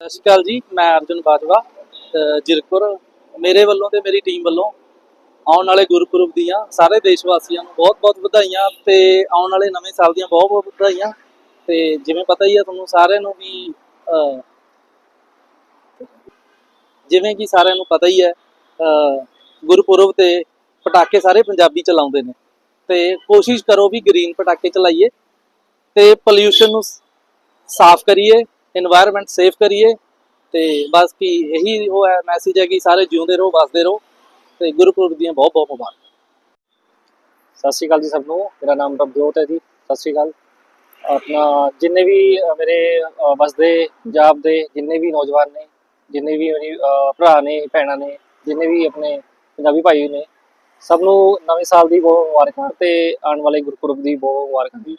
ਸਤਿ ਸ਼੍ਰੀ ਅਕਾਲ ਜੀ ਮੈਂ ਅਰਜੁਨ ਬਾਜਵਾ ਅਹ ਜਿਰਕਪੁਰ। ਮੇਰੇ ਵੱਲੋਂ ਤੇ ਮੇਰੀ ਟੀਮ ਵੱਲੋਂ ਆਉਣ ਵਾਲੇ ਗੁਰਪੁਰਬ ਦੀਆਂ ਸਾਰੇ ਦੇਸ਼ ਵਾਸੀਆਂ ਨੂੰ ਬਹੁਤ-ਬਹੁਤ ਵਧਾਈਆਂ ਤੇ ਆਉਣ ਵਾਲੇ ਨਵੇਂ ਸਾਲ ਦੀਆਂ ਬਹੁਤ-ਬਹੁਤ ਵਧਾਈਆਂ। ਤੇ ਜਿਵੇਂ ਪਤਾ ਹੀ ਹੈ ਤੁਹਾਨੂੰ ਸਾਰਿਆਂ ਨੂੰ ਵੀ ਅਹ, ਜਿਵੇਂ ਕਿ ਸਾਰਿਆਂ ਨੂੰ ਪਤਾ ਹੀ ਹੈ ਅਹ, ਗੁਰਪੁਰਬ ਤੇ ਪਟਾਕੇ ਸਾਰੇ ਪੰਜਾਬੀ ਚਲਾਉਂਦੇ ਨੇ। ਤੇ ਕੋਸ਼ਿਸ਼ ਕਰੋ ਵੀ ਗ੍ਰੀਨ ਪਟਾਕੇ ਚਲਾਈਏ ਤੇ ਪੋਲਿਊਸ਼ਨ ਨੂੰ ਸਾਫ਼ ਕਰੀਏ। এনवायरमेंट ਸੇਫ ਕਰੀਏ ਤੇ ਬਸ ਕਿ ਇਹੀ ਉਹ ਹੈ ਮੈਸੇਜ ਹੈ ਕਿ ਸਾਰੇ ਜਿਉਂਦੇ ਰਹੋ, ਵਸਦੇ ਰਹੋ ਤੇ ਗੁਰਪੁਰਬ ਦੀਆਂ ਬਹੁਤ ਬਹੁਤ ਮੁਬਾਰਕ। ਸਤਿ ਸ਼੍ਰੀ ਅਕਾਲ ਜੀ ਸਭ ਨੂੰ। ਮੇਰਾ ਨਾਮ ਰਵਜੋਤ ਹੈ ਜੀ। ਸਤਿ ਸ਼੍ਰੀ ਅਕਾਲ। ਆਪਣਾ ਜਿੰਨੇ ਵੀ ਮੇਰੇ ਵਸਦੇ ਪੰਜਾਬ ਦੇ ਜਿੰਨੇ ਵੀ ਨੌਜਵਾਨ ਨੇ, ਜਿੰਨੇ ਵੀ ਮੇਰੀ ਭਰਾ ਨੇ, ਭੈਣਾਂ ਨੇ, ਜਿੰਨੇ ਵੀ ਆਪਣੇ ਪੰਜਾਬੀ ਭਾਈ ਨੇ, ਸਭ ਨੂੰ ਨਵੇਂ ਸਾਲ ਦੀ ਬਹੁਤ ਮੁਬਾਰਕਾਂ ਤੇ ਆਉਣ ਵਾਲੇ ਗੁਰਪੁਰਬ ਦੀ ਬਹੁਤ ਮੁਬਾਰਕਾਂ ਜੀ।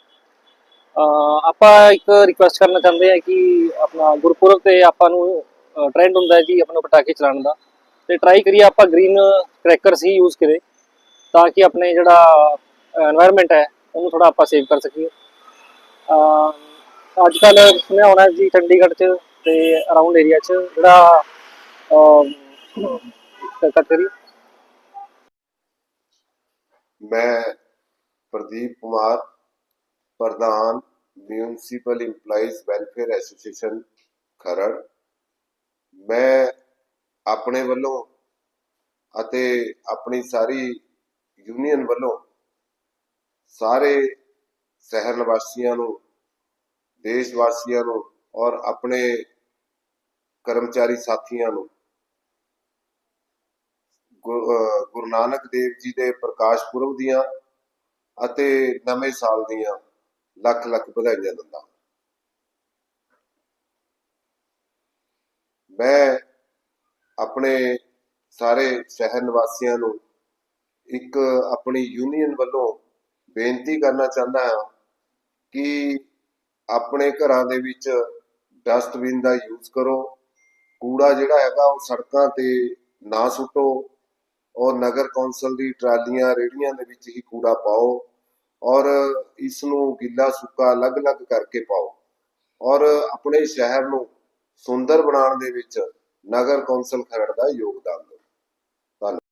ਆਪਾਂ ਇੱਕ ਰਿਕੁਐਸਟ ਕਰਨਾ ਚਾਹੁੰਦੇ ਆ ਕਿ ਆਪਣਾ ਗੁਰਪੁਰਬ ਤੇ ਆਪਾਂ ਨੂੰ ਟ੍ਰੈਂਡ ਹੁੰਦਾ ਹੈ ਜੀ ਆਪਣਾ ਪਟਾਕੇ ਚਲਾਉਣ ਦਾ। ਤੇ ਟਰਾਈ ਕਰੀਏ ਆਪਾਂ ਗ੍ਰੀਨ ਕ੍ਰੈਕਰਸ ਹੀ ਯੂਜ਼ ਕਰੇ, ਤਾਂ ਕਿ ਆਪਣੇ ਜਿਹੜਾ এনवायरमेंट ਹੈ, ਉਹਨੂੰ ਥੋੜਾ ਆਪਾਂ ਸੇਵ ਕਰ ਸਕੀਏ। ਅੱਜ ਕੱਲ ਸੁਣਿਆ ਹੋਣਾ ਜੀ ਚੰਡੀਗੜ੍ਹ 'ਚ ਤੇ ਅਰਾਊਂਡ ਏਰੀਆ 'ਚ ਜਿਹੜਾ ਕਟਰੀ। ਮੈਂ ਪ੍ਰਦੀਪ ਕੁਮਾਰ ਪ੍ਰਧਾਨ municipal EMPLOYEES welfare association Kharar. ਮੈਂ ਆਪਣੇ ਵੱਲੋਂ ਅਤੇ ਆਪਣੀ ਸਾਰੀ ਯੂਨੀਅਨ ਵੱਲੋਂ ਸਾਰੇ ਸ਼ਹਿਰ ਨਿਵਾਸੀਆਂ ਨੂੰ, ਦੇਸ਼ ਵਾਸੀਆਂ ਨੂੰ ਔਰ ਆਪਣੇ ਕਰਮਚਾਰੀ ਸਾਥੀਆਂ ਨੂੰ ਗੁਰੂ ਨਾਨਕ ਦੇਵ ਜੀ ਦੇ ਪ੍ਰਕਾਸ਼ ਪੁਰਬ ਦੀਆਂ ਅਤੇ ਨਵੇਂ ਸਾਲ ਦੀਆਂ ਲੱਖ ਲੱਖ ਵਧਾਈਆਂ ਦਿੰਦਾ। ਮੈਂ ਆਪਣੇ ਸਾਰੇ ਸ਼ਹਿਰ ਨਿਵਾਸੀਆਂ ਨੂੰ ਇੱਕ ਆਪਣੀ ਯੂਨੀਅਨ ਵੱਲੋਂ ਬੇਨਤੀ ਕਰਨਾ ਚਾਹੁੰਦਾ ਹਾਂ ਕਿ ਆਪਣੇ ਘਰਾਂ ਦੇ ਵਿੱਚ ਡਸਟਬਿਨ ਦਾ ਯੂਜ਼ ਕਰੋ, ਕੂੜਾ ਜਿਹੜਾ ਹੈਗਾ ਉਹ ਸੜਕਾਂ ਤੇ ਨਾ ਸੁੱਟੋ, ਔਰ ਨਗਰ ਕੌਂਸਲ ਦੀ ਟਰਾਲੀਆਂ ਰੇੜੀਆਂ ਦੇ ਵਿੱਚ ਹੀ ਕੂੜਾ ਪਾਓ। ਔਰ ਇਸ ਨੂੰ ਗਿੱਲਾ ਸੁੱਕਾ ਅਲੱਗ-ਅਲੱਗ ਕਰਕੇ ਪਾਓ। ਔਰ ਆਪਣੇ ਸ਼ਹਿਰ ਨੂੰ ਸੁੰਦਰ ਬਣਾਉਣ ਦੇ ਵਿੱਚ ਨਗਰ ਕੌਂਸਲ ਖਰੜ ਦਾ ਯੋਗਦਾਨ